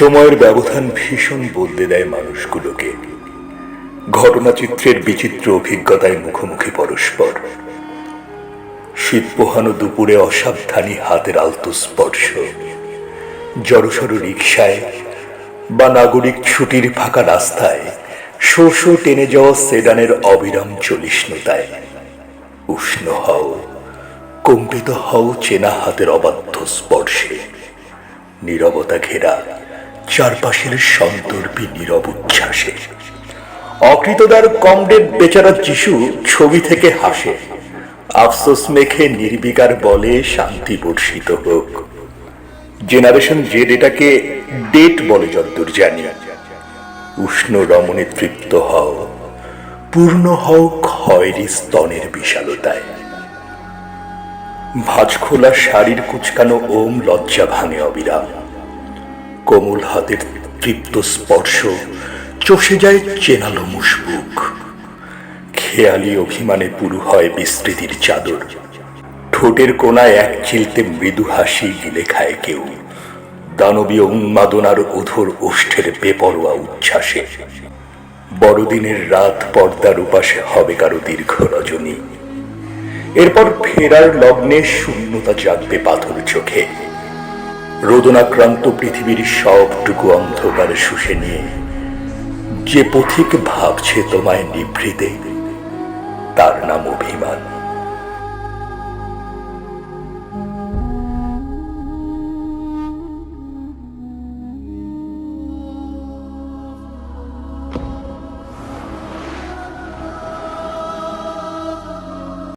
সময়ের ব্যবধান ভীষণ বদলে দেয় মানুষগুলোকে। ঘটনাচিত্রের বিচিত্র অভিজ্ঞতায় মুখোমুখি পরস্পর। শীত পোহানো দুপুরে অসাবধানী হাতের আলতো স্পর্শ। জড়সড় রিক্সায় বা নাগরিক ছুটির ফাঁকা রাস্তায় শো শো টেনে যাওয়া সেডানের অবিরাম চলিষ্ণুতায়। উষ্ণ হও, কম্পিত হও চেনা হাতের অবাধ্য স্পর্শে। নীরবতা ঘেরা চারপাশের সন্তর্পী নীরব উচ্ছ্বাসে। অকৃতদার কমরেড বেচারা যিশু ছবি থেকে হাসে। আফসোস মেখে নির্বিকার বলে শান্তি বর্ষিত হোক। জেনারেশন জেড এটাকে ডেট বলে যদ্দূর জানি। উষ্ণ রমণে তৃপ্ত হও। পূর্ণ হও খয়েরি স্তনের বিশালতায়। ভাঁজ খোলা শাড়ির কুচকানো ওম লজ্জা ভাঙে অবিরাম। কোমল হাতের তৃপ্ত স্পর্শ চষে যায় চেনালো মুশবুক খেয়ালি অভিমানে পুরু হয় বিস্তৃতির চাদর। ঠোঁটের কোনায় এক চিলতে মৃদু হাসি গিলে খায় কেউ। দানবীয় উন্মাদনার অধর ওষ্ঠের বেপরোয়া উচ্ছ্বাসে। বড়দিনের রাত পর্দার উপাসে হবে কারও দীর্ঘ রজনী। এরপর ফেরার লগ্নে শূন্যতা জাগবে পাথর চোখে। রোদনাক্রান্ত পৃথিবীর সবটুকু অন্ধকার শুষে নিয়ে যে পথিক ভাবছে তোমায় নিভৃতে তার নাম অভিমান।